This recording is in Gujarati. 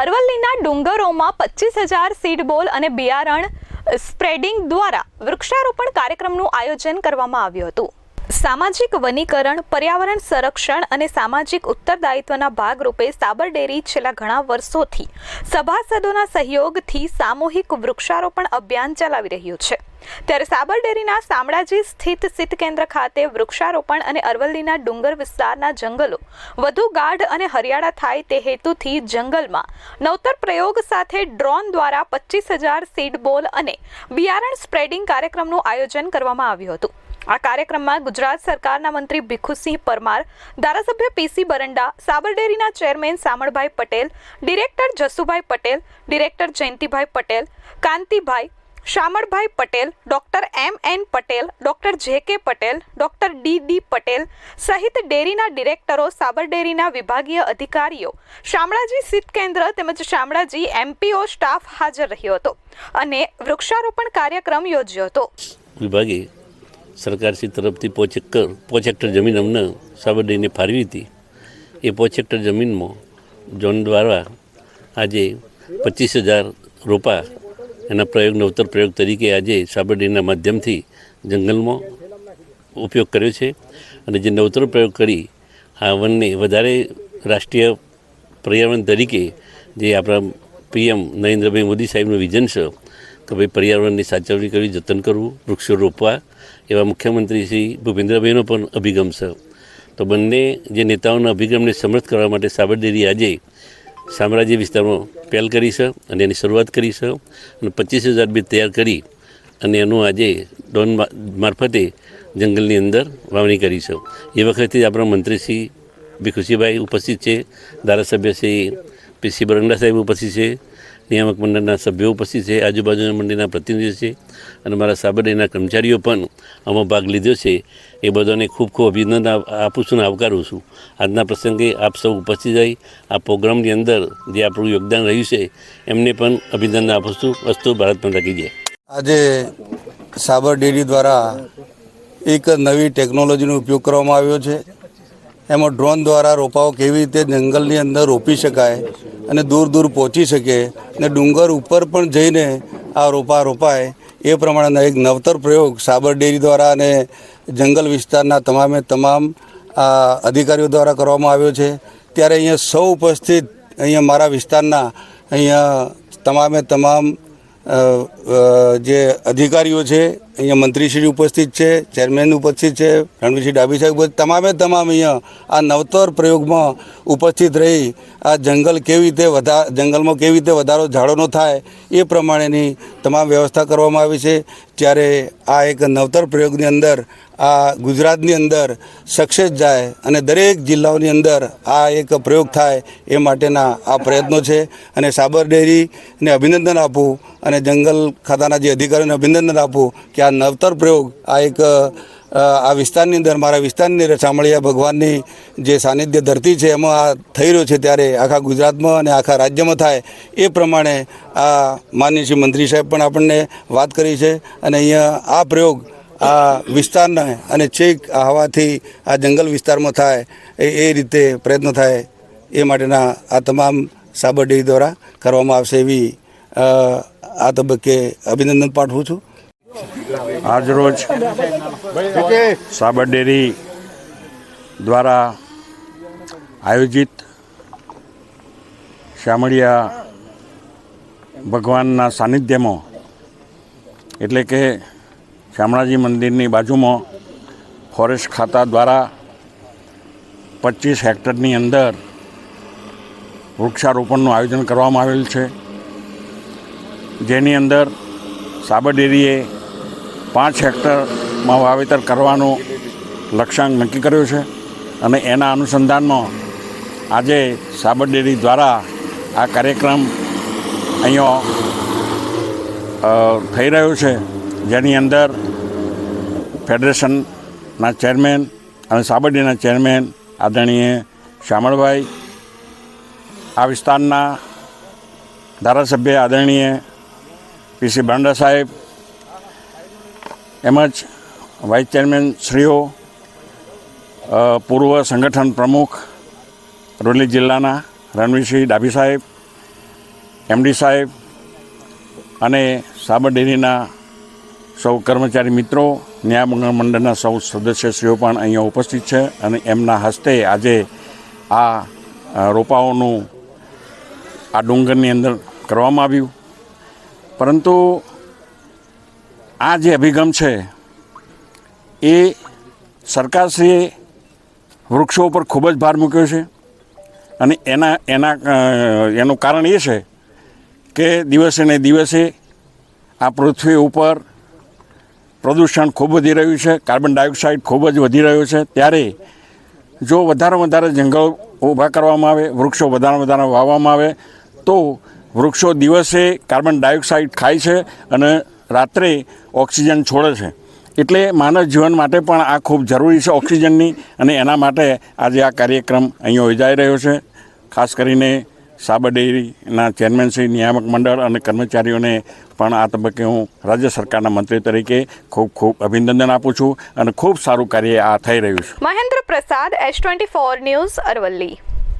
અરવલ્લીના ડુંગરોમાં પચીસ હજાર સીડ બોલ અને બિયારણ સ્પ્રેડિંગ દ્વારા વૃક્ષારોપણ કાર્યક્રમનું આયોજન કરવામાં આવ્યું હતું. સામાજિક વનીકરણ, પર્યાવરણ સંરક્ષણ અને સામાજિક ઉત્તરદાયિત્વના ભાગરૂપે સાબર ડેરી છેલ્લા ઘણા વર્ષોથી સભાસદોના સહયોગથી સામૂહિક વૃક્ષારોપણ અભિયાન ચલાવી રહ્યું છે. ત્યારે સાબર ડેરીના શામળાજી સ્થિત સિદ્ધ કેન્દ્ર ખાતે વૃક્ષારોપણ અને અરવલ્લીના ડુંગર વિસ્તારના જંગલો વધુ ગાઢ અને હરિયાળા થાય તે હેતુથી જંગલમાં નવતર પ્રયોગ સાથે ડ્રોન દ્વારા પચીસ હજાર સીડ બોલ અને બિયારણ સ્પ્રેડિંગ કાર્યક્રમનું આયોજન કરવામાં આવ્યું હતું. આ કાર્યક્રમમાં ગુજરાત સરકારના મંત્રી ભીખુસિંહ પરમાર, ધારાસભ્ય પીસી Baranda સાબરડેરીના chairman Samalbhai Patel, director Jasubhai Patel, director Jayantibhai Patel, Kantibhai Shamalbhai Patel, doctor M N Patel, doctor J K Patel, doctor D D Patel સહિત ડેરીના ડિરેક્ટરો, સાબર ડેરીના વિભાગીય અધિકારીઓ, શામળાજી સિદ્ધ કેન્દ્ર તેમજ શામળાજી એમપીઓ સ્ટાફ હાજર રહ્યો હતો અને વૃક્ષારોપણ કાર્યક્રમ યોજ્યો હતો. વિભાગે સરકારશ્રી તરફથી પોચ એકર પોચ હેક્ટર જમીન અમને સાબરડીને ફાળવી હતી. એ પોચ હેક્ટર જમીનમાં ઝોન દ્વારા આજે પચીસ હજાર રોપા એના પ્રયોગ નવતર પ્રયોગ તરીકે આજે સાબરડીના માધ્યમથી જંગલમાં ઉપયોગ કર્યો છે અને જે નવતર પ્રયોગ કરી આ વનને વધારે રાષ્ટ્રીય પર્યાવરણ તરીકે જે આપણા પીએમ નરેન્દ્રભાઈ મોદી સાહેબનું વિઝન છે કે ભાઈ પર્યાવરણની સાચવણી કરવી, જતન કરવું, વૃક્ષો રોપવા, એવા મુખ્યમંત્રી શ્રી ભૂપેન્દ્રભાઈનો પણ અભિગમ છે. તો બંને જે નેતાઓના અભિગમને સમર્થ કરવા માટે સાબરડેરી આજે સામ્રાજ્ય વિસ્તારમાં પહેલ કરી છે અને એની શરૂઆત કરી છે અને પચીસ હજાર બીજ તૈયાર કરી અને એનું આજે ડોન મારફતે જંગલની અંદર વાવણી કરી છે. એ વખતે આપણા મંત્રી શ્રી ભીખુસિંહભાઈ ઉપસ્થિત છે, ધારાસભ્ય શ્રી પીસી બરંડા સાહેબ ઉપસ્થિત છે નિયામક મંડળના સભ્યો ઉપસ્થિત છે, આજુબાજુના મંડળના પ્રતિનિધિઓ છે અને મારા સાબરડીના કર્મચારીઓ પણ આમાં ભાગ લીધો છે. એ બધાને ખૂબ ખૂબ અભિનંદન આપ- છું અને આવકારું છું. આજના પ્રસંગે આપ સૌ ઉપસ્થિત રહી, આ પ્રોગ્રામની અંદર જે આપણું યોગદાન રહ્યું છે, એમને પણ અભિનંદન આપું છું. વસ્તુ ભારત પણ રાખી જાય. આજે સાબર ડેરી દ્વારા એક નવી ટેકનોલોજીનો ઉપયોગ કરવામાં આવ્યો છે. એમાં ડ્રોન દ્વારા રોપાઓ કેવી રીતે જંગલની અંદર રોપી શકાય અને દૂર દૂર પહોંચી શકે અને ડુંગર ઉપર પણ જઈને આ રોપા રોપાય એ પ્રમાણેના એક નવતર પ્રયોગ સાબર ડેરી દ્વારા અને જંગલ વિસ્તારના તમામે તમામ આ અધિકારીઓ દ્વારા કરવામાં આવ્યો છે. ત્યારે અહીંયા સૌ ઉપસ્થિત અહીંયા મારા વિસ્તારના અહીંયા તમામે તમામ જે અધિકારીઓ છે અહીંયા મંત્રીશ્રી ઉપસ્થિત છે, ચેરમેન ઉપસ્થિત છે, રણવીરસિંહ ડાબી સાહેબ ઉપસ્થિત, તમામે તમામ અહીંયા આ નવતર પ્રયોગમાં ઉપસ્થિત રહી, આ જંગલ કેવી રીતે વધા, જંગલમાં કેવી રીતે વધારો ઝાડોનો થાય, એ પ્રમાણેની તમામ વ્યવસ્થા કરવામાં આવી છે. ત્યારે આ એક નવતર પ્રયોગની અંદર, આ ગુજરાતની અંદર સક્સેસ જાય અને દરેક જિલ્લાઓની અંદર આ એક પ્રયોગ થાય, એ માટેના આ પ્રયત્નો છે. અને સાબર ડેરીને અભિનંદન આપું અને જંગલ ખાતાના જે અધિકારીઓને અભિનંદન આપું કે આ નવતર પ્રયોગ, આ એક આ વિસ્તારની અંદર, મારા વિસ્તારની અંદર શામળિયા ભગવાનની જે સાનિધ્ય ધરતી છે, એમાં આ થઈ રહ્યો છે ત્યારે આખા ગુજરાતમાં અને આખા રાજ્યમાં થાય એ પ્રમાણે આ માનનીય શ્રી મંત્રી સાહેબ પણ આપણને વાત કરી છે અને અહીંયા આ પ્રયોગ આ વિસ્તારને અને છેક આ હવાથી આ જંગલ વિસ્તારમાં થાય એ એ રીતે પ્રયત્ન થાય એ માટેના આ તમામ સાબર દ્વારા કરવામાં આવશે એવી આ તબક્કે અભિનંદન પાઠવું છું. આજરોજ સાબર ડેરી દ્વારા આયોજિત શામળિયા ભગવાનના સાનિધ્યમાં, એટલે કે શામળાજી મંદિરની બાજુમાં ફોરેસ્ટ ખાતા દ્વારા પચીસ હેક્ટરની અંદર વૃક્ષારોપણનું આયોજન કરવામાં આવેલ છે. જેની અંદર સાબર ડેરીએ પાંચ હેક્ટરમાં વાવેતર કરવાનું લક્ષ્યાંક નક્કી કર્યો છે અને એના અનુસંધાનમાં આજે સાબર ડેરી દ્વારા આ કાર્યક્રમ અહીંયા થઈ રહ્યો છે. જેની અંદર ફેડરેશનના ચેરમેન અને સાબર ડેરીના ચેરમેન આદરણીય શામળભાઈ આ વિસ્તારના ધારાસભ્ય આદરણીય પીસી બાંડા સાહેબ એમજ વાઇસ ચેરમેન શ્રીઓ પૂર્વ સંગઠન પ્રમુખ, અરવલ્લી જિલ્લાના રણવીરસિંહ ડાભી સાહેબ એમડી સાહેબ અને સાબર ડેરીના સૌ કર્મચારી મિત્રો, ન્યાય મંડળના સૌ સદસ્યશ્રીઓ પણ અહીંયા ઉપસ્થિત છે અને એમના હસ્તે આજે આ રોપાઓનું આ ડુંગરની અંદર કરવામાં આવ્યું. પરંતુ આ જે અભિગમ છે, એ સરકારશ્રીએ વૃક્ષો ઉપર ખૂબ જ ભાર મૂક્યો છે અને એના એના એનું કારણ એ છે કે દિવસે ને દિવસે આ પૃથ્વી ઉપર પ્રદૂષણ ખૂબ વધી રહ્યું છે, કાર્બન ડાયોક્સાઇડ ખૂબ જ વધી રહ્યો છે. ત્યારે જો વધારે વધારે જંગલ ઊભા કરવામાં આવે, વૃક્ષો વધારે વધારે વાવવામાં આવે, તો વૃક્ષો દિવસે કાર્બન ડાયોક્સાઇડ ખાય છે અને રાત્રે ઓક્સિજન છોડે છે. એટલે માનવ જીવન માટે પણ આ ખૂબ જરૂરી છે ઓક્સિજનની અને એના માટે આજે આ કાર્યક્રમ અહીં યોજાઈ રહ્યો છે. ખાસ કરીને સાબર ડેરીના ચેરમેન શ્રી નિયામક મંડળ અને કર્મચારીઓને પણ આ તબક્કે હું રાજ્ય સરકારના મંત્રી તરીકે ખૂબ ખૂબ અભિનંદન આપું છું અને ખૂબ સારું કાર્ય આ થઈ રહ્યું છે. Mahendra Prasad S twenty four news Aravalli.